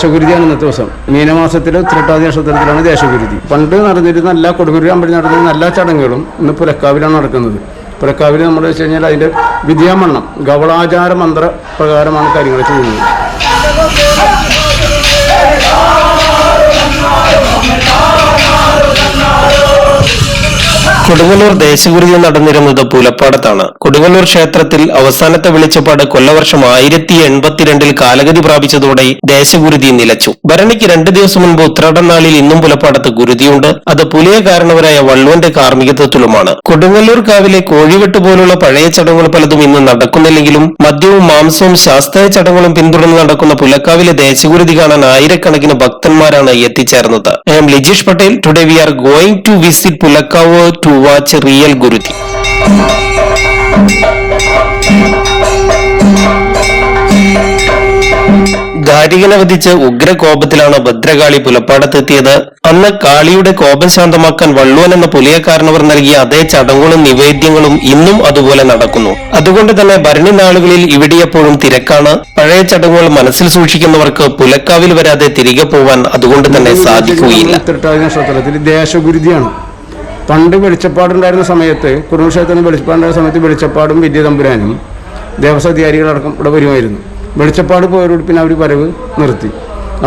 ദേശഗുരുതിയാണ് ഇന്നത്തെ ദിവസം. മീനമാസത്തിൽ ഉത്രട്ടാതി നക്ഷത്രത്തിലാണ് ദേശഗുരുതി. പണ്ട് നടന്നിരുന്ന എല്ലാ കൊടുങ്ങല്ലൂർ അമ്പലം നടന്നിരുന്ന എല്ലാ ചടങ്ങുകളും ഇന്ന് പുലക്കാവിലാണ് നടക്കുന്നത്. പുലക്കാവിൽ നമ്മൾ വെച്ച് കഴിഞ്ഞാൽ അതിന്റെ വിദ്യാമണ്ണം ഗവളാചാര മന്ത്ര പ്രകാരമാണ് കാര്യങ്ങൾ ചെയ്യുന്നത്. കൊടുങ്ങല്ലൂർ ദേശഗുരുതി നടന്നിരുന്നത് പുലപ്പാടത്താണ്. കൊടുങ്ങല്ലൂർ ക്ഷേത്രത്തിൽ അവസാനത്തെ വെളിച്ചപ്പാട് കൊല്ലവർഷം ആയിരത്തി എൺപത്തിരണ്ടിൽ കാലഗതി പ്രാപിച്ചതോടെ ദേശഗുരുതി നിലച്ചു. ഭരണിക്ക് രണ്ട് ദിവസം മുൻപ് ഉത്രാടം നാളിൽ ഇന്നും പുലപ്പാടത്ത് ഗുരുതിയുണ്ട്. അത് പുലിയ കാരണവരായ വള്ളുവന്റെ കാർമ്മികത്വത്തിലുമാണ്. കൊടുങ്ങല്ലൂർ കാവിലെ കോഴിവെട്ട് പോലുള്ള പഴയ ചടങ്ങുകൾ പലതും ഇന്ന് നടക്കുന്നില്ലെങ്കിലും മദ്യവും മാംസവും ശാസ്ത്രീയ ചടങ്ങുകളും പിന്തുടർന്ന് നടക്കുന്ന പുലക്കാവിലെ ദേശഗുരുതി കാണാൻ ആയിരക്കണക്കിന് ഭക്തന്മാരാണ് എത്തിച്ചേർന്നത്. I am. Lijeesh Patel today we are going to visit Pulakkavu to watch real Guruthi. ദാരികനെ വധിച്ച് ഉഗ്രകോപത്തിലാണ് ഭദ്രകാളി പുലപ്പാടത്തെത്തിയത്. അന്ന് കാളിയുടെ കോപം ശാന്തമാക്കാൻ വള്ളുവൻ എന്ന പുലിയക്കാരനവർ നൽകിയ അതേ ചടങ്ങുകളും നിവേദ്യങ്ങളും ഇന്നും അതുപോലെ നടക്കുന്നു. അതുകൊണ്ട് തന്നെ ഭരണി നാളുകളിൽ ഇവിടെ എപ്പോഴും തിരക്കാണ്. പഴയ ചടങ്ങുകൾ മനസ്സിൽ സൂക്ഷിക്കുന്നവർക്ക് പുലക്കാവിൽ വരാതെ തിരികെ പോവാൻ അതുകൊണ്ട് തന്നെ സാധിക്കുകയില്ല. പണ്ട് വെളിച്ചപ്പാടുണ്ടായിരുന്ന സമയത്ത് കുടുംബക്ഷേത്രത്തിൽ വെളിച്ചപ്പാടുണ്ടായിരുന്ന സമയത്ത് വെളിച്ചപ്പാടും വിദ്യതമ്പുരാനും ദേവസ്വധികാരികളടക്കം ഇവിടെ വരുമായിരുന്നു. വെളിച്ചപ്പാട് പോയവരോട് പിന്നെ അവർ വരവ് നിർത്തി.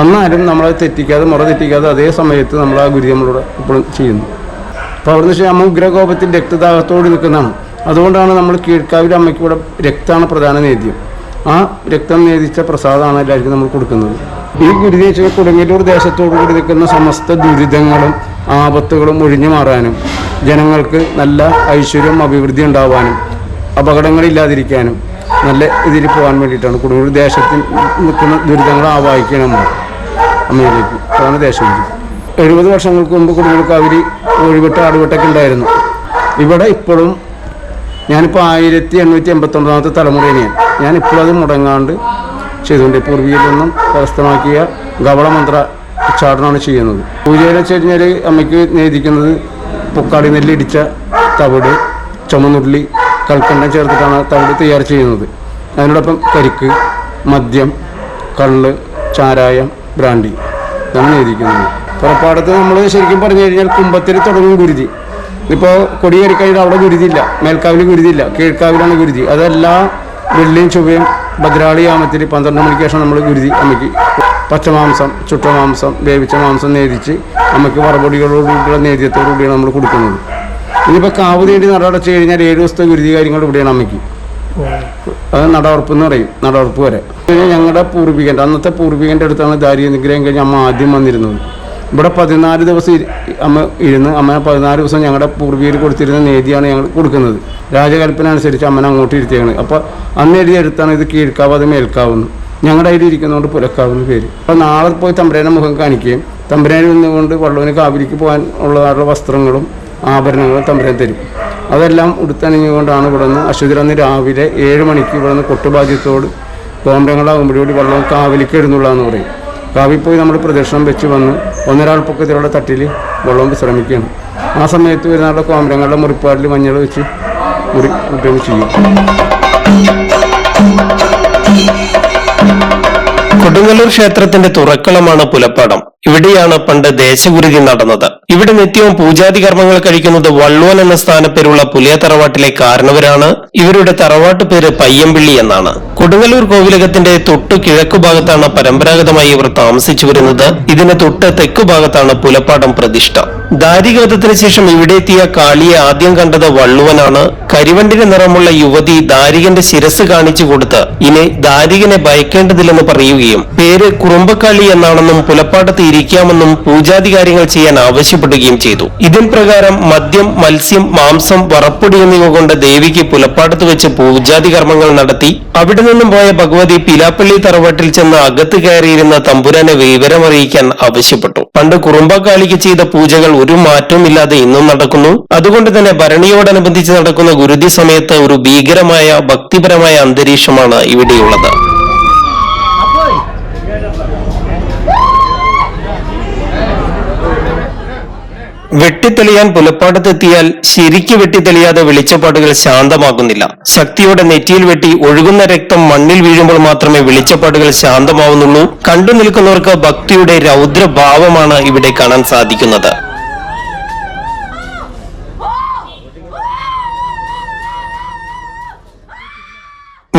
എന്നാലും നമ്മളത് തെറ്റിക്കാതെ മുറ തെറ്റിക്കാതെ അതേ സമയത്ത് നമ്മൾ ആ ഗുരു നമ്മളിവിടെ ഇപ്പോഴും ചെയ്യുന്നു. അപ്പോൾ അവിടുന്ന് വെച്ചാൽ അമ്മ ഉഗ്രകോപത്തിൽ രക്തദാഹത്തോട് നിൽക്കുന്നതാണ്. അതുകൊണ്ടാണ് നമ്മൾ കീഴ്ക്കാവിലെ അമ്മയ്ക്ക് ഇവിടെ രക്തമാണ് പ്രധാന നേദ്യം. ആ രക്തം നേദിച്ച പ്രസാദമാണ് എല്ലാവർക്കും നമ്മൾ കൊടുക്കുന്നത്. ഈ വെച്ചാൽ കൊടുങ്ങല്ലൂർ ദേശത്തോടു കൂടി നിൽക്കുന്ന സമസ്ത ദുരിതങ്ങളും ആപത്തുകളും ഒഴിഞ്ഞു മാറാനും ജനങ്ങൾക്ക് നല്ല ഐശ്വര്യം അഭിവൃദ്ധി ഉണ്ടാവാനും അപകടങ്ങളില്ലാതിരിക്കാനും നല്ല ഇതിൽ പോകാൻ വേണ്ടിയിട്ടാണ് കൊടുങ്ങല്ലൂർ ദേശത്തിൽ നിൽക്കുന്ന ദുരിതങ്ങൾ ആവാഹിക്കണം നമ്മൾ അമ്മയിലേക്ക് അതാണ് ദേശം. എഴുപത് വർഷങ്ങൾക്ക് മുമ്പ് കൊടുങ്ങല്ലൂർ ഒഴിവിട്ട് ആടുവിട്ടൊക്കെ ഉണ്ടായിരുന്നു. ഇവിടെ ഇപ്പോഴും ഞാനിപ്പോൾ ആയിരത്തി എണ്ണൂറ്റി എൺപത്തൊമ്പതാമത്തെ തലമുറയാണ് ഞാൻ ഞാനിപ്പോഴും അത് മുടങ്ങാണ്ട് ചെയ്തുകൊണ്ട് പൂർവികയിൽ നിന്നും കരസ്ഥമാക്കിയ ഗവളമന്ത്ര ഉച്ചാടനമാണ് ചെയ്യുന്നത്. പൂജയിൽ വെച്ച് അമ്മയ്ക്ക് നേദിക്കുന്നത് പൊക്കാടി നെല്ലിടിച്ച തവിട് ചുമന്നുള്ളി കൽക്കണ്ടം ചേർത്തിട്ടാണ് തവിട് തയ്യാർ ചെയ്യുന്നത്. അതിനോടൊപ്പം കരിക്ക് മദ്യം കള്ള് ചാരായം ബ്രാൻഡി ഇതാണ് നേദിക്കുന്നത്. പുറപ്പാടത്ത് നമ്മൾ ശരിക്കും പറഞ്ഞു കഴിഞ്ഞാൽ കുമ്പത്തിൽ തുടങ്ങും ഗുരുതി ഇപ്പോൾ കൊടിയേറി കഴിഞ്ഞാൽ അവിടെ ഗുരുതിയില്ല മേൽക്കാവിൽ ഗുരുതിയില്ല കീഴ്ക്കാവിലാണ് ഗുരുതി അതെല്ലാ വെള്ളിയും ചൊവ്വയും ഭദ്രാളി ആമത്തിരി പന്ത്രണ്ട് മണിക്ക് ശേഷം നമ്മൾ ഗുരുതി അമ്മയ്ക്ക് പച്ചമാംസം ചുട്ട മാംസം വേവിച്ച മാംസം നേരിച്ച് അമ്മയ്ക്ക് വറപൊടികളോടുകൂടിയുള്ള നേദ്യത്തോടുകൂടിയാണ് നമ്മൾ കൊടുക്കുന്നത്. ഇനിയിപ്പോൾ കാവ് തേടി നടടച്ച് കഴിഞ്ഞാൽ ഏഴ് ദിവസത്തെ ഗുരുതി കാര്യങ്ങൾ ഇവിടെയാണ് അമ്മയ്ക്ക്. അത് നടവർപ്പ് എന്ന് പറയും നടവർപ്പ് വരെ. ഞങ്ങളുടെ പൂർവികന്റെ അന്നത്തെ പൂർവികന്റെ അടുത്താണ് ദാരിദ്ര്യം നിഗ്രഹം കഴിഞ്ഞ് അമ്മ ആദ്യം വന്നിരുന്നത്. ഇവിടെ പതിനാല് ദിവസം അമ്മ ഇരുന്ന് അമ്മ പതിനാല് ദിവസം ഞങ്ങളുടെ പൂർവികർ കൊടുത്തിരുന്ന നീതിയാണ് ഞങ്ങൾ കൊടുക്കുന്നത്. രാജകൽപ്പന അമ്മനെ അങ്ങോട്ട് ഇരുത്തിയാണ് അപ്പോൾ അന്ന് എഴുതി എടുത്താണ് ഇത് കീഴ്ക്കാവ് അത് മേൽക്കാവുന്നു. ഞങ്ങളുടെ അതിൽ ഇരിക്കുന്നതുകൊണ്ട് പുലക്കാവുന്ന പേര്. അപ്പോൾ നാളെ പോയി തമ്പുരാനെ മുഖം കാണിക്കുകയും തമ്പുരാനിൽ നിന്നുകൊണ്ട് വള്ളുവിന് കാവിലേക്ക് പോകാൻ ഉള്ളവരുടെ വസ്ത്രങ്ങളും ആഭരണങ്ങളും തമ്പുരാൻ തരും. അതെല്ലാം ഉടുത്തണിഞ്ഞുകൊണ്ടാണ് ഇവിടെ നിന്ന് അശ്വതിരന്ന് രാവിലെ ഏഴ് മണിക്ക് ഇവിടെ നിന്ന് കൊട്ടുഭാഗ്യത്തോട് കോമ്പരങ്ങളാകുമ്പോഴൂടി വള്ളം കാവിലേക്ക് എഴുന്നള്ളാന്ന് പറയും. കാവിൽ പോയി നമ്മൾ പ്രദക്ഷിണം വെച്ച് വന്ന് ഒന്നരാൾ പൊക്കത്തിലുള്ള തട്ടിൽ വെള്ളം വിശ്രമിക്കുകയാണ്. ആ സമയത്ത് വരുന്ന കോമരങ്ങളുടെ മുറിപ്പാടിൽ മഞ്ഞൾ വെച്ച് മുറി കുട്ടികൾ ചെയ്യും കൊടുങ്ങല്ലൂർ ക്ഷേത്രത്തിന്റെ തുറക്കളമാണ് പുലപ്പാടം. ഇവിടെയാണ് പണ്ട് ദേശഗുരുതി നടന്നത്. ഇവിടെ നിത്യവും പൂജാതി കർമ്മങ്ങൾ കഴിക്കുന്നത് വള്ളുവൻ എന്ന സ്ഥാനപ്പേരുള്ള പുലിയ തറവാട്ടിലെ കാരണവരാണ്. ഇവരുടെ തറവാട്ട് പേര് പയ്യമ്പിള്ളി എന്നാണ്. കൊടുങ്ങല്ലൂർ കോവിലകത്തിന്റെ തൊട്ടു കിഴക്കു ഭാഗത്താണ് പരമ്പരാഗതമായി ഇവർ താമസിച്ചു വരുന്നത്. ഇതിന് തൊട്ട് തെക്കു ഭാഗത്താണ് പുലപ്പാടം പ്രതിഷ്ഠ. ദാരികവധത്തിന് ശേഷം ഇവിടെ എത്തിയ കാളിയെ ആദ്യം കണ്ടത് വള്ളുവനാണ്. കരിവണ്ടിന് നിറമുള്ള യുവതി ദാരികന്റെ ശിരസ് കാണിച്ചു കൊടുത്ത് ഇനി ദാരികനെ ഭയക്കേണ്ടതില്ലെന്ന് പറയുകയും പേര് കുറുമ്പക്കാളി എന്നാണെന്നും പുലപ്പാട്ടത്ത് ഇരിക്കാമെന്നും പൂജാതി കാര്യങ്ങൾ ചെയ്യാൻ ആവശ്യപ്പെടുകയും ചെയ്തു. ഇതിൻ പ്രകാരം മദ്യം മത്സ്യം മാംസം വറപ്പൊടി എന്നിവ കൊണ്ട് ദേവിക്ക് പുലപ്പാടത്ത് വെച്ച് പൂജാതി കർമ്മങ്ങൾ നടത്തി. അവിടെ നിന്നും പോയ ഭഗവതി പിലാപ്പള്ളി തറവാട്ടിൽ ചെന്ന് അകത്ത് കയറിയിരുന്ന തമ്പുരാനെ വിവരമറിയിക്കാൻ ആവശ്യപ്പെട്ടു. പണ്ട് കുറുമ്പക്കാളിക്ക് ചെയ്ത പൂജകൾ ഒരു മാറ്റവും ഇല്ലാതെ ഇന്നും നടക്കുന്നു. അതുകൊണ്ട് തന്നെ ഭരണിയോടനുബന്ധിച്ച് നടക്കുന്ന ഗുരുതി സമയത്ത് ഒരു ഭീകരമായ ഭക്തിപരമായ അന്തരീക്ഷമാണ് ഇവിടെയുള്ളത്. വെട്ടിത്തെളിയാൻ പുലപ്പാടത്തെത്തിയാൽ ശരിക്ക് വെട്ടിത്തെളിയാതെ വെളിച്ചപ്പാടുകൾ ശാന്തമാകുന്നില്ല. ശക്തിയുടെ നെറ്റിയിൽ വെട്ടി ഒഴുകുന്ന രക്തം മണ്ണിൽ വീഴുമ്പോൾ മാത്രമേ വെളിച്ചപ്പാടുകൾ ശാന്തമാവുന്നുള്ളൂ. കണ്ടു നിൽക്കുന്നവർക്ക് ഭക്തിയുടെ രൗദ്രഭാവമാണ് ഇവിടെ കാണാൻ സാധിക്കുന്നത്.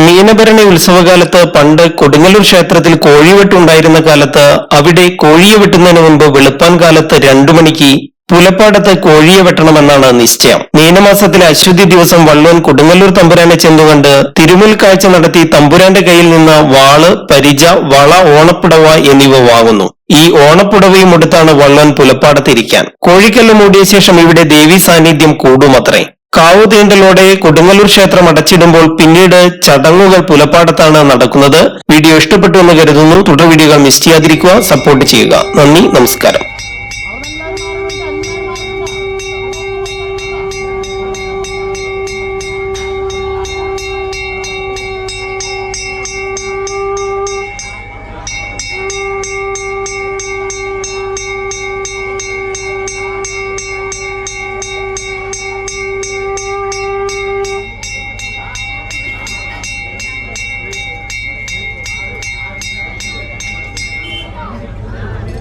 മീനഭരണി ഉത്സവകാലത്ത് പണ്ട് കൊടുങ്ങല്ലൂർ ക്ഷേത്രത്തിൽ കോഴിവെട്ടുണ്ടായിരുന്ന കാലത്ത് അവിടെ കോഴിയെ വെട്ടുന്നതിന് മുൻപ് വെളുപ്പാൻ കാലത്ത് രണ്ടു മണിക്ക് പുലപ്പാടത്ത് കോഴിയെ വെട്ടണമെന്നാണ് നിശ്ചയം. മീനമാസത്തിലെ അശ്വതി ദിവസം വള്ളോൻ കൊടുങ്ങല്ലൂർ തമ്പുരാനെ ചെന്നുകൊണ്ട് തിരുമുൽ കാഴ്ച നടത്തി തമ്പുരാന്റെ കയ്യിൽ നിന്ന് വാൾ പരിച വള ഓണപ്പുടവ എന്നിവ വാങ്ങുന്നു. ഈ ഓണപ്പുടവയും എടുത്താണ് വള്ളോൻ പുലപ്പാടത്തിരിക്കാൻ. കോഴിക്കല്ല് മൂടിയ ശേഷം ഇവിടെ ദേവി സാന്നിധ്യം കൂടുമത്രേ. കാവു തീണ്ടലോടെ കൊടുങ്ങല്ലൂർ ക്ഷേത്രം അടച്ചിടുമ്പോൾ പിന്നീട് ചടങ്ങുകൾ പുലപ്പാടത്താണ് നടക്കുന്നത്. വീഡിയോ ഇഷ്ടപ്പെട്ടു എന്ന് കരുതുന്നു. തുടർ വീഡിയോകൾ മിസ് ചെയ്യാതിരിക്കുക. സപ്പോർട്ട് ചെയ്യുക. നന്ദി. നമസ്കാരം.